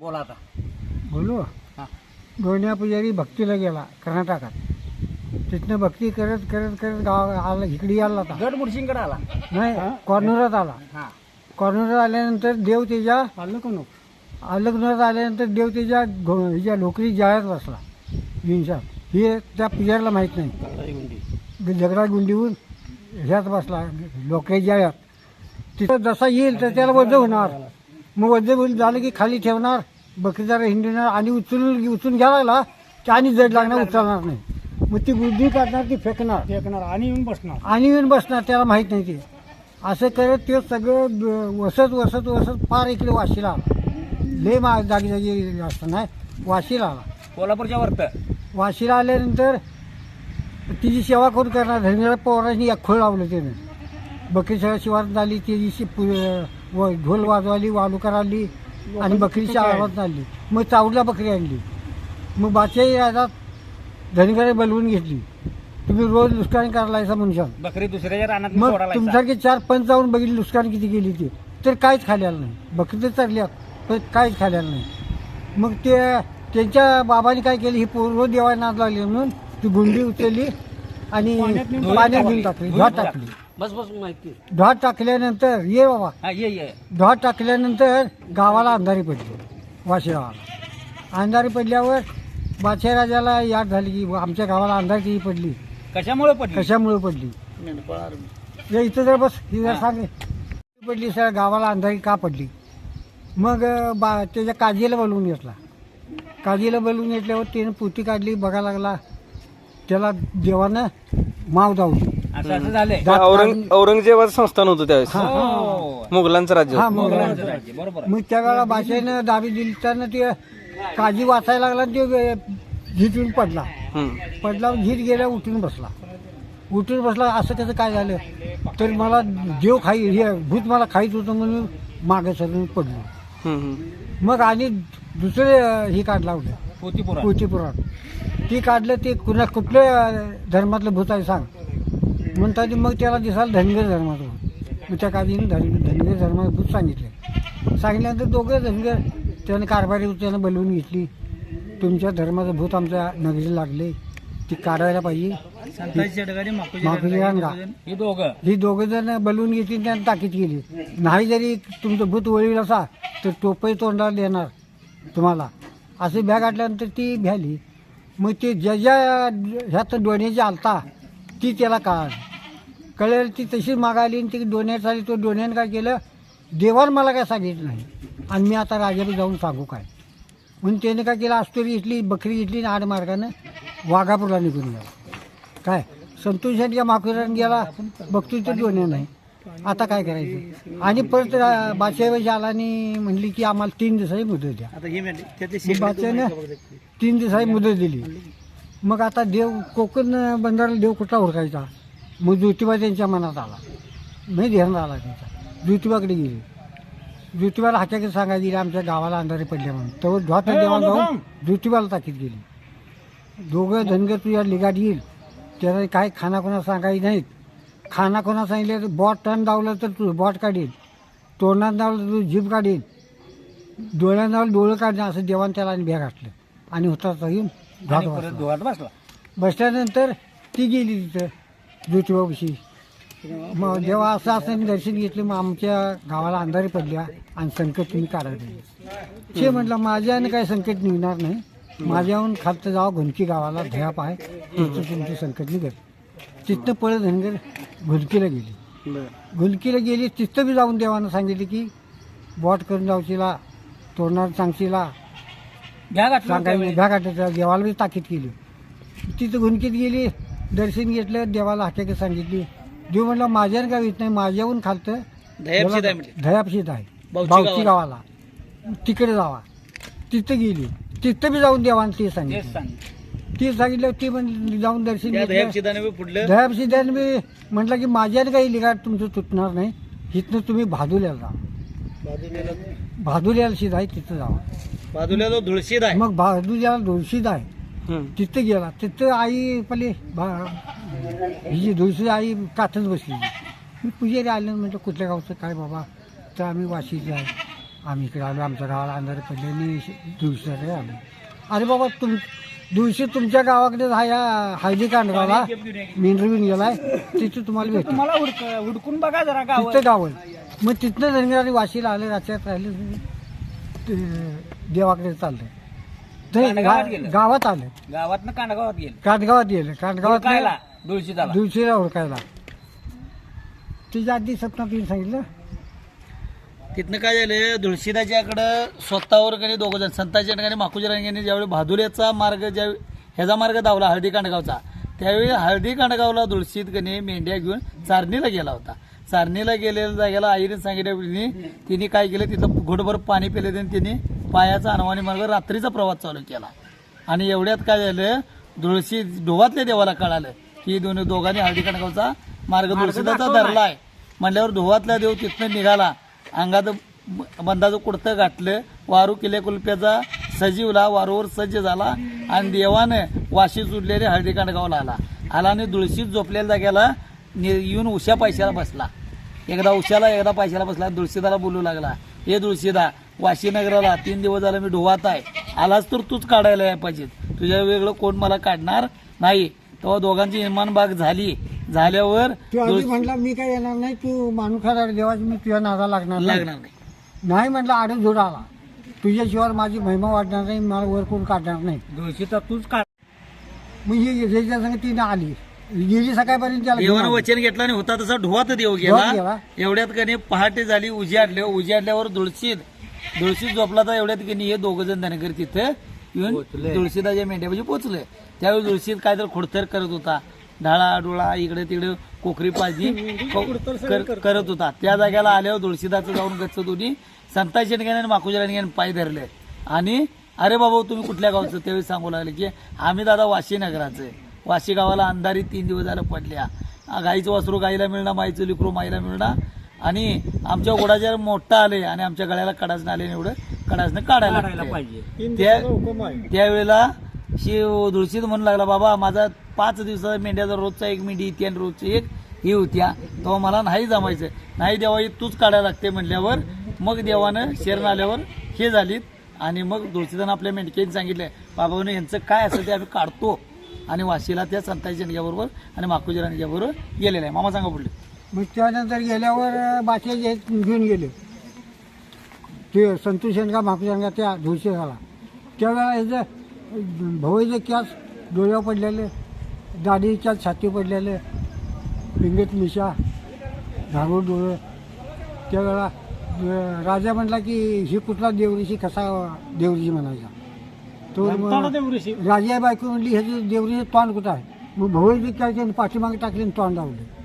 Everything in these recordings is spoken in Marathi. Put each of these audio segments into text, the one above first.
बोला आता. बोलू? हा. गोंड्या पुजारी भक्तीला गेला कर्नाटकात. तिथनं भक्ती करत करत करत गाव आला इकडे यायला होता गड मुडशिंगड आला. नाही कॉर्नरात आला. हा. कॉर्नरात आल्यानंतर देव त्याच्या आलं अलग्नात आल्यानंतर देव त्याच्या घो- ह्याच्या लोकरी जाळ्यात बसला. विंशात हे त्या पुजाऱ्याला माहीत नाही. दगडा गुंडीहून ह्यात बसला लोकरी जाळ्यात. तिथं जसा येईल तर त्याला वज्ज होणार. मग होईल झालं की खाली ठेवणार. बकरीदार हिंडणार आणि उचलून उचलून घ्यायला लागला की आणि जड लागणार उचलणार नाही. मग ती बुद्धी काढणार ती फेकणार? फेकणार. आणि येऊन बसणार. आणि येऊन बसणार त्याला माहीत नाही ते. असं करत ते सगळं द- वसत वसत वसत फार इकडे वाशीला आला. लय मा जागी जागी असताना वाशीला आला. कोल्हापूरच्या वरत? वाशीला आल्यानंतर तिची सेवा कोण करणार? धनगर पवारांनी एक खोळ लावलं त्यानं. शिवारात आली त्याची पु- व ढोल वाजवाली वालुकार आली आणि बकरीच्या आवाज आणली. मग चावडला बकरी आणली. मग बादशाही राजात धनगरे बोलवून घेतली. तुम्ही रोज लुस्काणी करायला म्हणशाल. बकरी दुसऱ्याच्या रानात मग तुमच्यासारखे चार पंच जाऊन बघितली नुकसान किती गेली ते. तर काहीच खाल्याला नाही. बकरी तर चरल्या पण काहीच खाल्याला नाही. मग ते त्यांच्या बाबांनी काय केलं? ही पूर्व देवा नाद लागली म्हणून ती गुंडी उचलली आणि पाण्यात घेऊन टाकली. ढॉट टाकली. बस बस माहिती ढॉट टाकल्यानंतर ये बाबा. हा ये ये. ढॉट टाकल्यानंतर गावाला अंधारी पडली वाशी गावाला अंधारी पडल्यावर बादशाह राजाला याद झाली की आमच्या गावाला अंधारी पडली. कशामुळे पडली? कशामुळे पडली? या इथं जर बस ही जर सांग. पडली सर गावाला अंधारी का पडली? मग अं, बा त्याच्या काजीला बोलवून घेतला. काजीला बोलवून घेतल्यावर त्यानं पोती काढली बघायला लागला त्याला देवानं माव दावली. असं असं झालंय. दात औरंग औरंगजेबाचं संस्थान होतं त्यावेळेस. हा. मुघलांचं राज्य हा होतं. मग मोगलांचं राज्य, बरोबर. आहे. मग त्या वेळेला बादशाहीनं दाबी दिली त्यानं ते काजी वाचायला लागला आणि ते झिटून पडला. हम्म. पडला झीट गेला उठून बसला. उठून बसला असं कसं काय झालं? तर मला देव खाई हे भूत मला खाईत होतं म्हणून मागे सरून पडलो. हम्म, हम्म. मग आणि दुसरे अं, हे काढला होतं पोती पुराण पोथी पुराण ती काढलं ते कुणा कुठल्या अं, धर्मातलं भूत आहे सांग. म्हणतात मग त्याला दिसाल धनगर धर्माचं. मग त्या काजीने धन धनगर धर्माचं भूत सांगितलं. सांगितल्यानंतर दोघं धनगर त्यानं कारभारी त्यानं बोलवून घेतली. तुमच्या धर्माचं भूत आमच्या नगरीला लागले. ती काढायला पाहिजे. ही दोघं. ही दोघं जण बलवून घेतली त्यानं ताकीद केली. नाही जरी तुमचं भूत वळील असा तर टोपही तोंडाला देणार तुम्हाला. असे भ्या गाठल्यानंतर ती भ्याली. मग ते ज्या ज्या ह्यात डोण्याची आलता ती त्याला काढ. कळेल ती तशी मागायली आणि ती डोण्यात आली तो डोण्यानं काय केलं? देवानं मला काय सांगितलं नाही. आणि मी आता राजाला जाऊन सांगू काय? म्हणून त्याने काय केलं? आस्तोरी घेतली बकरी घेतली आणि आड मार्गानं वाघापूरला निघून गेला. काय? संतोष यांच्या माकुरानं गेला. बघतो तर डोण्या नाही. आता काय करायचं? आणि परत बादशाही आला आणि म्हणली की आम्हाला तीन दिवसाची मुदत द्या. मग बादशाहनं तीन दिवसाची मुदत दिली. मग आता देव कोकण बंदराला देव कुठला ओळखायचा मग ज्योतिबा त्यांच्या मनात आला. नाही ध्यानात आला त्यांचा ज्योतिबाकडे गेली. ज्योतिबाला हाच्याकडे सांगायची की आमच्या गावाला अंधारे पडले म्हणून. तेव्हा ध्वात देवाला जाऊन ज्योतिबाला ताकीद गेली दोघं धनगर तुझ्या लिगाट येईल. त्याला काय खाना कोणा सांगायची नाहीत. खाना कोणा सांगितलं तर बॉट टन दावलं तर तू बॉट काढील. तोंडात दावलं तर तू जीभ काढील. डोळ्यात दावलं डोळं काढणं असं देवान त्याला आणि भ्या घातलं. आणि होता येऊन धुवाट बसला. बसल्यानंतर ती गेली तिथं. ज्योतिबापाशी मग जेव्हा असं असं दर्शन घेतलं मग आमच्या गावाला अंधारी पडल्या आणि संकट तुम्ही काढायला ते म्हटलं माझ्यानं काही संकट निघणार नाही. माझ्याहून खालतं जावं घुनकी गावाला धयाप आहे तिथं तुमचं संकट निघेल. तिथनं पळत धनगर घुनकीला गेली. घुनकीला गेली तिथं बी जाऊन देवानं सांगितलं की बॉट करून जाऊचीला तोरणार सांगशीला. घ्या. घ्या काटायचा देवाला बी ताकीद केली. तिथं घुनकीत गेली दर्शन घेतलं देवाला हाक्याकडे सांगितली. देव म्हटलं माझ्यानं काय येत नाही माझ्याहून खालतं. धयापशीत आहे बावची गावाला. तिकडे जावा. तिथं गेली. तिथं बी जाऊन देवानं ते तेच सांगितलं. सांग ती सांगितलं ती पण जाऊन दर्शन घेतलं. दयापशीदाने मी म्हटलं की माझ्यानं काही लिगाट तुमचं तुटणार नाही. इथनं तुम्ही भादुल्याला जा. भादुल्याला शिद आहे तिथं जावा. बाजूला जो धुळशीत आहे. मग भादुल्याला दोनशीद आहे. तिथं गेला. तिथं आई पले ही दुसरी आई काठच बसली. मी पुजारी आले म्हटलं कुठल्या गावचं? काय बाबा? तर आम्ही वाशीचे आहे. आम्ही इकडे आलो आमच्या गावाला अंधारे पडल्याने दिवसाकडे आलो. अरे बाबा तुम दिवशी तुमच्या गावाकडे हा या हळदी कांडगावला मी इंटरव्ह्यू गेलाय तिथे तुम्हाला भेटतो तुम्हाला हुडक हुडकून बघा जरा गाव. तिथं मग तिथनं धनगरारी वाशीला आले राज्यात राहिले ते देवाकडे चालले. ते कांडगावात गा- गेलं? गावात आले. गावात कांडगावात गेले. काटगावात गेले. काटगावात कायला दुळशी झाला दिवशीला ओळखायला. तिच्या आधी सपना तुम्ही सांगितलं. तिथनं काय झालं धुळशीदाच्याकडं स्वतःवर कधी दोघं जण संताच्या ठिकाणी माकुजरा यांनी ज्यावेळी भादुल्याचा मार्ग ज्या ह्याचा मार्ग धावला हळदी कांडगावचा त्यावेळी हळदी कांडगावला धुळशीत कधी मेंढ्या घेऊन चारणीला गेला होता. चारणीला गेलेल्या जागेला आईने सांगितल्याने तिने काय केलं? तिथं घोटभर पाणी पिले आणि तिने पायाचा अनवाणी मार्ग रात्रीचा प्रवास चालू केला. आणि एवढ्यात काय झालं धुळशी ढोवातल्या देवाला कळालं की दोन दोघांनी हळदी कांडगावचा मार्ग धुळशीदाचा धरला आहे म्हणल्यावर ढोवातला देव तिथनं निघाला. अंगात बंदाचं कुडतं घातलं वारू किल्ल्या कुलप्याचा सजीवला वारूवर सज्ज झाला. आणि देवानं वाशी सुटलेले हळदी कांडगावला आला. आला आणि धुळशीत झोपलेल्या जाग्याला नि- येऊन उशा पैशाला बसला. एकदा उशाला एकदा पैशाला बसला. दुळशीदाला बोलू लागला हे दुळशीदा वाशी नगराला तीन दिवस झाला मी ढोवात आहे. आलाच तर तूच काढायला यायला पाहिजे तुझ्या वेगळं कोण मला काढणार नाही. तेव्हा दोघांची इमानबाग झाली. झाल्यावर तू आधी म्हटला मी काय येणार नाही तू मानुखा देवाची मी तुझ्या नादा लागणार नाही. लागणार नाही. नाही म्हटलं आडे जोड आला. तुझ्याशिवाय माझी महिमा वाढणार नाही मला वर कोण काढणार नाही. दुळशीचा तूच काढ मग ही त्याच्या संग तिने आली. गेली सकाळपर्यंत त्याला घेऊन देवानं आली. वचन घेतलं आणि होता तसा ढोवात देव ढोवात गेला. गेला. एवढ्यात कधी पहाटे झाली उजाडले उजाडल्यावर धुळशीत धुळशीत झोपला तर एवढ्यात कधी हे दोघ जण धनगर तिथे येऊन तुळशीदाच्या मेंढ्यापाशी पोचले. त्यावेळी तुळशीत काय तर खोडतर करत होता. ढाळा डोळा इकडे तिकडे कोकरी पाजी करत होता. त्या जाग्याला आल्यावर तुळशीदाचं जाऊन गच्च दोन्ही संताच्या ठिकाणी आणि पाय धरले. आणि अरे बाबा तुम्ही कुठल्या गावचं? त्यावेळी सांगू लागले की आम्ही दादा वाशी नगराचं आहे. वाशी गावाला अंधारी तीन दिवस झालं पडल्या. आ, गाईचं वासरू गाईला मिळणार माईचं लिकरू माईला मिळणार आणि आमच्या घोडाच्या मोठा आले आणि आमच्या गळ्याला कडासनं आले एवढं कडासनं काढायला. पाहिजे. त्या त्यावेळेला शिव धुळशीत म्हणू लागला बाबा माझा पाच दिवसाचा मेंढ्याचा रोजचा एक मेंढी इथे आणि रोजची एक ही होत्या. तेव्हा मला नाही जमायचं. नाही देवा हे तूच काढायला लागते म्हणल्यावर मग देवानं शरण आल्यावर हे झालीत. आणि मग तुळशीदानं आपल्या मेंढक्यांनी सांगितलं बाबाने यांचं काय असेल ते आम्ही काढतो. आणि वाशीला त्या संताच्या बरोबर आणि माकुच्या बरोबर गेलेलं आहे. मामा सांगा पुढले मग त्यानंतर गेल्यावर बाचे जे घेऊन गेले. ते संतोष शेंडगा माफी शेंडगा त्या धुळशी झाला. त्यावेळेला ह्याचं भवईचे कॅस डोळ्यावर पडलेले दाढीच्या छाती पडलेले पिंगेत मिशा धारूर डोळे त्यावेळेला राजा म्हटला की ही कुठला देवरीशी कसा देवरीशी म्हणायचा? तो राजा बायको म्हणली ह्याची देवरीचं तोंड कुठं आहे? मग भवईचे काय त्यांनी पाठीमागे टाकले आणि तोंड लावले.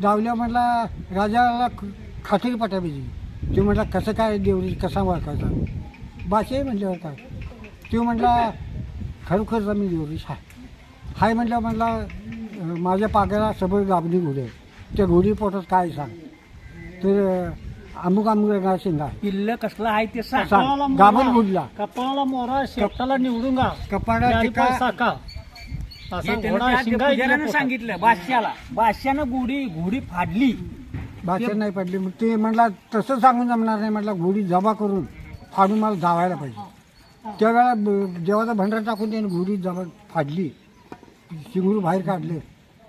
डावल्या म्हटला राजाला ख- खात्री पटा पाहिजे तो म्हटला कसं काय देवरी कसा ओळखायचा बादशाही म्हटल्यावर काय तो म्हटला खरोखर मी देवरीच आहे हाय म्हटलं म्हटला माझ्या पागाला सबळ गाबणी घोडी. त्या घोडी पोटात काय सांग? तर अमुक अमुक शिंगा. पिल्ल कसला आहे ते सांग. गाभण घोडला. कपाळाला मोरा शेपटाला निवडून गा कपाडा टिका साका. हे त्यानं त्या पुजाऱ्यानं सांगितलं बादशाला. बादशानं गुढी घोडी फाडली. भाषण नाही पडली मग ते म्हटला तसं सांगून जमणार नाही. म्हटलं घोडी जमा करून फाडून मला धावायला पाहिजे. त्यावेळेला ब- देवाचा भंडारा टाकून त्याने घोडी जमा फाडली. शिंगरू बाहेर काढले.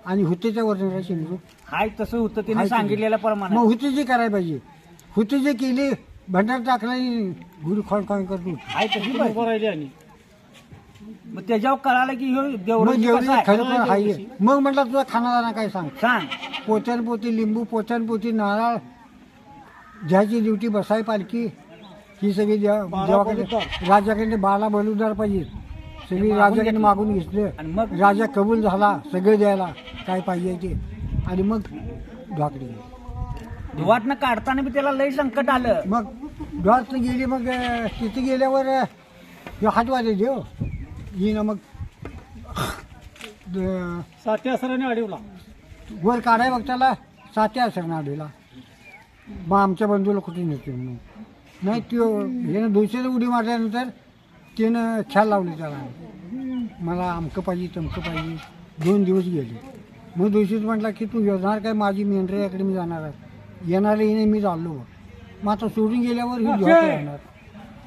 आणि हुतेच्या वरणाला शिंगरू. हाय तसं होतं हाय त्याने ते. सांगितलेल्या प्रमाणे. मग हुती जे करायला पाहिजे. हुती जे केली भंडार टाकला आणि घोडी खोळ खोळ करतो. हाय तशी पाहिजे. मग त्याच्यावर कळालं की ह्यो मग देवराजी जेवढी कसा आहे? खरोखर हाय. मग म्हटलं तुझा खानादाना काय सांग? सांग. पोत्यान पोती लिंबू पोत्यान पोती नारळ ज्याची ड्युटी बसाय पालखी ही सगळी देव- देवाकडे राजाकडे बाला बलुदार पाहिजे. सगळी राजाकडे मागून आणि घेतलं. मग? राजा कबूल झाला सगळं द्यायला काय पाहिजे ते. आणि मग ढाकडी धुवाटनं काढताना बी त्याला लय संकट आलं. मग डॉट गेली मग अं, तिथे गेल्यावर अं, ह्यो हात वाजे देव ही. ना मग सात्या सराने अडवला वर काढाय बघताला सात्या असर नाडीला मग आमच्या बंधूला कुठे नेते म्हणून. नाही त्यो यानं दोनशे उडी मारल्यानंतर त्यानं ख्याल लावली त्याला. मला अमकं पाहिजे तमकं पाहिजे. दोन दिवस गेले. मग दिवशीच म्हटला की तू येणार काय? माझी मेंढरे याकडे मी जाणार आहे. येणार येणे मी चाललो मग आता सोडून गेल्यावर ही जेव्हा राहणार.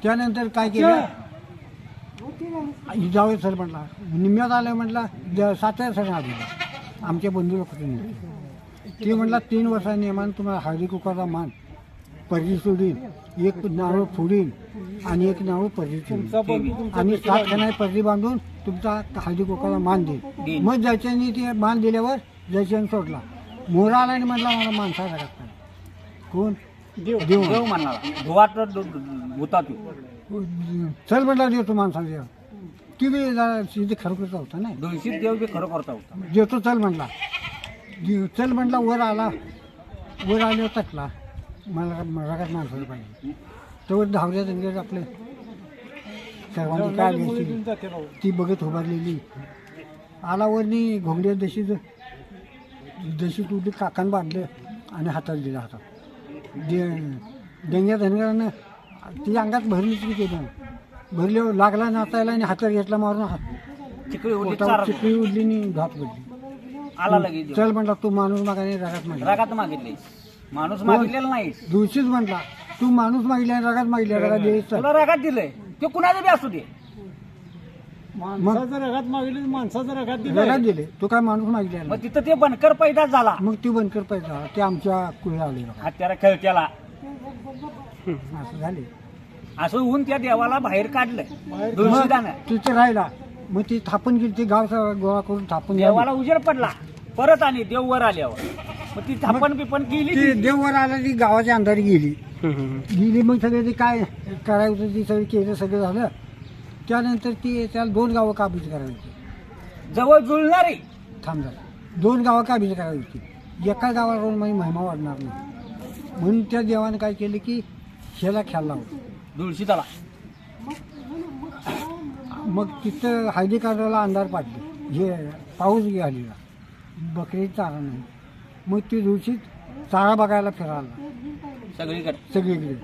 त्यानंतर काय केलं? जावे सर म्हटला निम्म्यात आलं म्हटला सातव्या सर आलेला. आमच्या बंधू कुटुंब ते म्हटला तीन वर्षांनी नियमान तुम्हाला हळदी कुकरचा मान पर्जी सोडीन एक नारळ फोडीन आणि एक नारळ पर्जी सोडीन आणि सात खाना पर्जी बांधून तुमचा हळदी कुकरचा मान देईल. मग जयच्यानी ते मान दिल्यावर जयचंद सोडला. मोरा आला आणि म्हटला मला माणसाचा लागता कोण? देव. देव. देव म्हणाला तू चल म्हटला देतो माणसाला देव. ती बी जरा सिद्धी खरोखरचा होता ना. दोनशे देव बी खरं करता होता. देतो चल म्हटला देव चल म्हटला वर आला. वर आल्यावर तटला मला रगात माणसाला पाहिजे. तेव्हा धावल्या दंगेत आपले सर्वांनी काय घ्यायची ती बघत उभारलेली. आला वरनी घोंगड्या दशी दशी तुटली काकान बांधलं आणि हातात दिला हातात दे दंग्या धनगरानं तिच्या अंगात भरलीच की केलं भरल्यावर लागला नाचायला आणि हातात घेतला मारून हात. चिकळी उडी पोटावर चारा. चिकळी उडली आणि घात पडली. आला लगेच देव. चल म्हटला तू माणूस मागाने रगात मागला रागात मागितले. माणूस मागितलेला नाही. दिवशीच म्हटला तू माणूस मागल्या आणि रगात मागल्या रगात द्यायचं. तुला रागात दिलंय. ते कुणाचं बी असू दे. मग रगात दिले तू काय माणूस मागल्या मग तिथं ते बनकर पैदा झाला. मग ती बनकर पाहिजे ते आमच्या कुळा आले हत्यारा खेळ केला. असं झाले असं होऊन त्या देवाला बाहेर काढलं. दुलशीदानं तिथे राहिला. मग ती थापून गेली ती गाव सगळं गोळा करून थापून देवाला उजेड पडला. परत आणि देव वर आल्यावर. मग ती थापण बिपण ती ती. देववर आला ती गावाच्या अंधारी गेली. गेली मग सगळे ते काय करायचं ती सगळं केलं सगळं झालं. त्यानंतर ती त्याला दोन गावं काबीज करायची जवळ जुळणारी. थांब झालं दोन गावं काबीज करायची एका गावाला राहून माझी महिमा वाढणार नाही. म्हणून त्या देवाने काय केलं की शेला ख्याल लावलं. दुलशीदाला मग तिथं हळदी काढायला अंधार पाडले. हे पाऊस गेलेला बकरी चारा नाही. मग ती दिवशीच चारा बघायला फिरायला. सगळीकडे. सगळीकडे.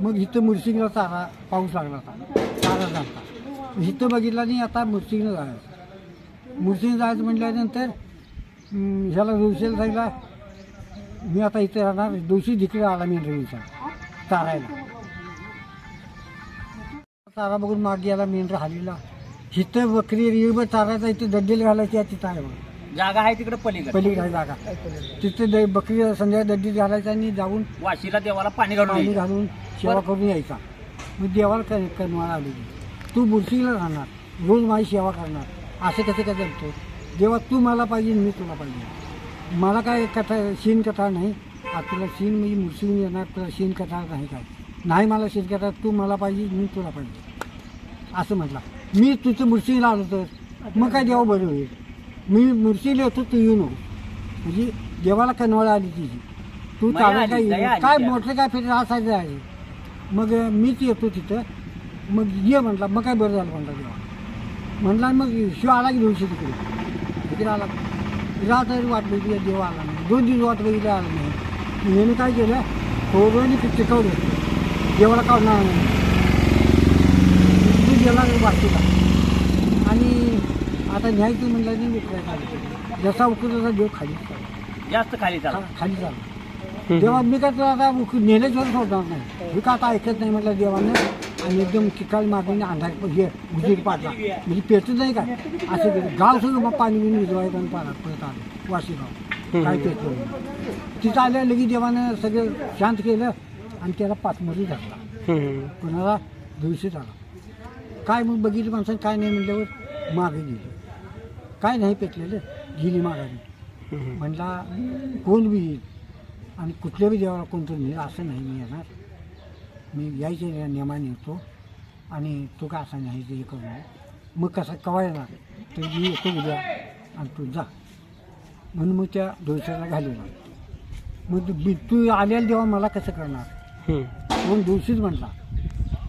मग इथं मुर्शिंगला चारा पाऊस लागला होता. चारा झाला इथं बघितला नाही आता मुर्शिंगला जायचं. मुर्शिंग जायचं म्हटल्यानंतर ह्याला दिवशीला सांगितला मी आता इथे राहणार. दिवशी तिकडे आला मी रवीचा चारायला. चारा बघून मागे गेला मेंढर हालीला. इथं बकरी रिळभर चारायचा इथं दड्डील घालायची आहे तिथं आहे जागा आहे तिकडे पलीकडे. पलीकडे आहे जागा. तिथे द- बकरी संध्या दड्डीत घालायचा आणि जाऊन वाशीला देवाला पाणी घालून पाणी यायचं. घालून सेवा करून यायचा. मग देवाला कर करणार आली. तू बुरशीला राहणार. रोज माझी सेवा करणार. असं कसं काय जमतो? देवा तू मला पाहिजे मी तुला पाहिजे. मला काय कथा शीन कथा नाही. आता तुला शीन म्हणजे मुर्शीन येणार तुला शीन कथा नाही काय. नाही मला शीन कथा तू मला पाहिजे मी तुला पाहिजे. असं म्हटलं. मी तुझं मुर्शीला आलो तर मग काय देवा बरं होईल? मी मुर्शीला येतो तू येऊ नको म्हणजे देवाला कनवळ आली तिची. तू आली, काय दया आली काय. मोठं काय फिरत असायचं आहे. मग मीच येतो तिथं. मग ये म्हटला मग काय बरं झालं म्हटलं देवा. म्हटला मग शिव आला की दिवशी तिकडे? तिकडे आला. रात्र वाट बघितली देव आला नाही. दोन दिवस वाट बघितली आला नाही. याने काय केलं? थोडं चिकवलं देवाला काढणार नाही तू गेला वाटतो आणि आता न्यायचं म्हटलं नाही उकरायचा जसा उकरत तसा देव खाली जास्त खाली चाल. खाली झाला तेव्हा मी काय तुला आता उक- नेल्याशिवाय सोडणार नाही. मी का आता ऐकत नाही म्हटलं देवानं. आणि एकदम चिकाल मारली अंधार हे उजीर पाडला. म्हणजे पेटत नाही काय असं केलं. गाव सगळं मग पाणी बिणी विजवायचं आणि पाण्यात परत आलं. वाशी गाव काय पेटलं नाही. तिथं आल्या लगेच देवानं सगळं शांत केलं आणि त्याला पाचमरी हम्म. कोणाला दिवशीच आला काय मग बघितली माणसाने काय नाही म्हटल्यावर मागे गेली. काय नाही पेटलेलं गेली मागाने. म्हणला कोण बी येईल? आणि कुठल्या बी देवाला कोणतं नेईल असं नाही मी येणार. मी यायच्या नियमाने येतो आणि तू का असा नाही ते हे करू नये. मग कसा कवा येणार? तर मी येतो उद्या आणि तू जा. म्हणून मग त्या दोषाला घालवला मग तू बी- तू आलेला देवा मला कसं करणार. म्हणून दिवशीच म्हटला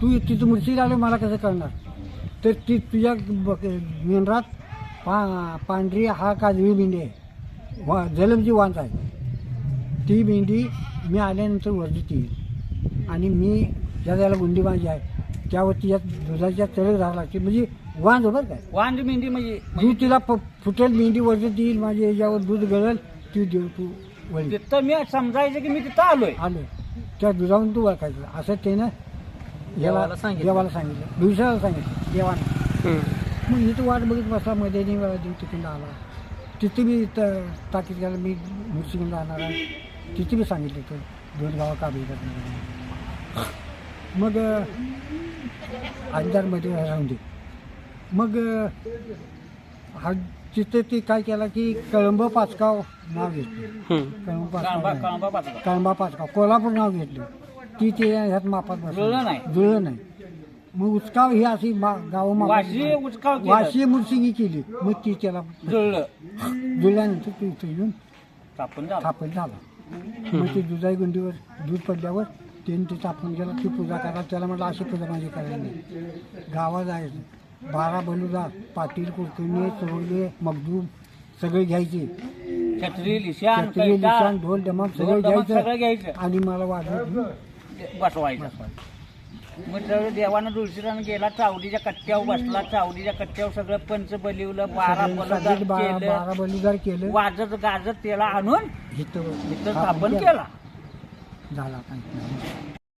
तू तिथं मुर्शीला आलो मला कसं करणार? तर ती तुझ्या बक- मेंढरात पा पांढरी हा काजळी मेंढी आहे? वा जलमची वांत आहे. ती मेंढी मी आल्यानंतर वर्धित येईल. आणि मी ज्या त्याला गुंडी माझी आहे त्यावर तिच्या दुधाच्या चढ घाला लागते म्हणजे वांज बरं काय वांज मेंढी म्हणजे दूध तिला प फुटेल मेंढी वर्धित येईल माझ्या याच्यावर दूध गळल ती देव तू वळी तिथं मी समजायचं की मी तिथं आलोय. आलो त्या दुधावरून तू ओळखायचं. असं त्यानं देवाला सांगितलं. देवाला सांगितलं. दुसऱ्याला सांगितलं. देवानं. मग इथं वाट बघत बसला मध्ये तिकडून आला. तिथे मी इथं ताकीद केलं मी मुर्शिगून राहणार आहे. तिथे मी सांगितलं तर दोन गावं काबी करणार मग आमदारमध्ये राहून दे. मग हा तिथं ते काय केलं की कळंब पाचगाव नाव घेतलं. कळंबा पाचगाव. कळंबा पाचगाव. कोल्हापूर नाव घेतलं. ती ते ह्यात मापात बसलं. जुळलं नाही. जुळलं नाही. मग उचकाव ही अशी गाव वाशी उचकाव केलं. वाशी केली. मग ती त्याला जुळलं. जुळल्यानंतर ती इथं येऊन स्थापन झालं. स्थापन झाला. मग ती दुधाई गुंडीवर दूध पडल्यावर त्याने ती स्थापन केला ती पूजा करा त्याला म्हटलं अशी पूजा माझी करायला नाही. गावात जायचं. बारा बलुदार पाटील कुरकुणे चोरले मगदूम सगळे घ्यायचे. छत्री लिशान कैटा, ढोल दमाम सगळं ढोल, घ्यायचं आणि मला वाजवत बसवायचं. मग सगळं देवानं दुसऱ्यानं गेला चावडीच्या कट्ट्यावर बसला चावडीच्या कट्ट्यावर सगळं पंच बलिवलं बारा सगळे बारा बलुदार केलं. वाजत गाजत त्याला आणून इथं इथं स्थापन केला. झाला काही